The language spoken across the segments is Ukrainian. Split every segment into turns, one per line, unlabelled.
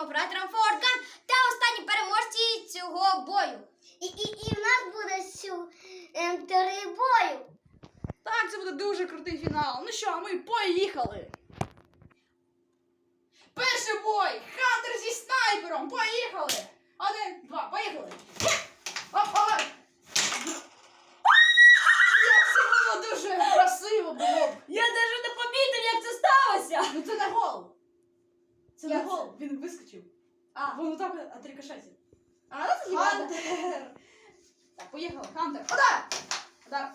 нашим оператором Форкан та останні переможці цього бою. І і, і в нас буде сю, ем, три бою.
Так, це буде дуже крутий фінал. Ну що, а ми поїхали. Перший бой! Хантер зі снайпером! Поїхали! Один, два, поїхали! Оп-оп! Це було дуже красиво, було.
Це
не
Як це?
гол, він вискочив.
А,
Воно так от рикошетів.
а ну тоді ладно.
Хантер! Так, поїхали, Хантер. Удар! Удар!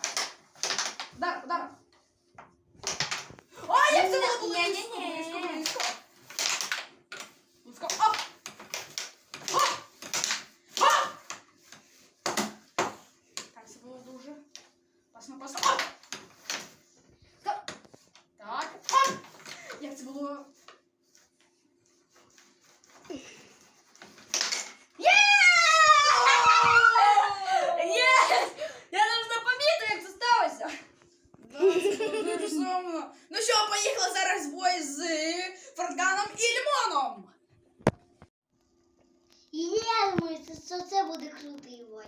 Удар, удар! Ой, як це було було близько,
Ні-ні-ні.
близько, близько. Близько, оп! Оп! Оп! Так, це було дуже. Пасно, пасно, оп! Стоп! Так, оп! Як це було?
Єс! Я навіть не помітив, як це сталося.
Да, це було дуже сумно. Ну що, поїхали зараз бой з Фортганом і Лімоном.
Я думаю, що це буде крутий бой.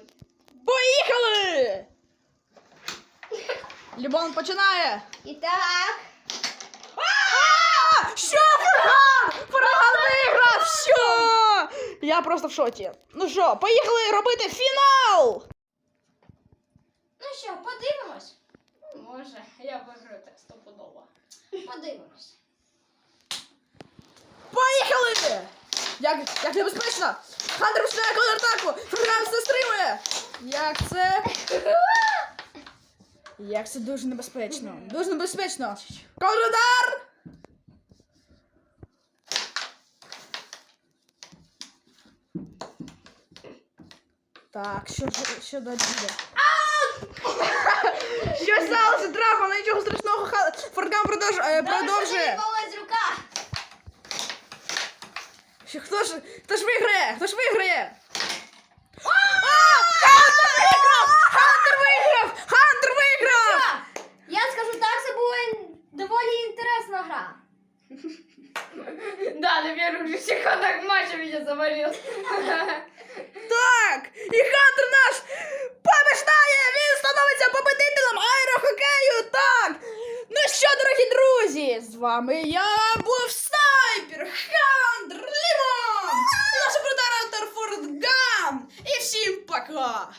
Поїхали! Лімон починає.
І так.
А! Що, Форган? Форган виграв! Що? Я просто в шоці. Ну що, поїхали робити фінал!
Ну що, подивимось? Може, я виграю так стопудово. Подивимось.
Поїхали! Як, як небезпечно! Хантер починає контратаку! Форган все стримує! Як це? Як це дуже небезпечно. Дуже небезпечно. Контрудар! Так, що, ж- що далі буде? Що сталося? Драма, нічого страшного. Ха- Форган продовжує. продовжує.
Ось рука.
Що, хто ж, хто ж виграє? Хто ж виграє? А! Хантер виграв! Хантер виграв! Хантер виграв!
Я скажу так, це була доволі інтересна гра.
Да, на первых же секундах матча меня завалил.
Друзі, з вами я був снайпер Хандр Лімон! Наш оператор Фордган! І всім пока!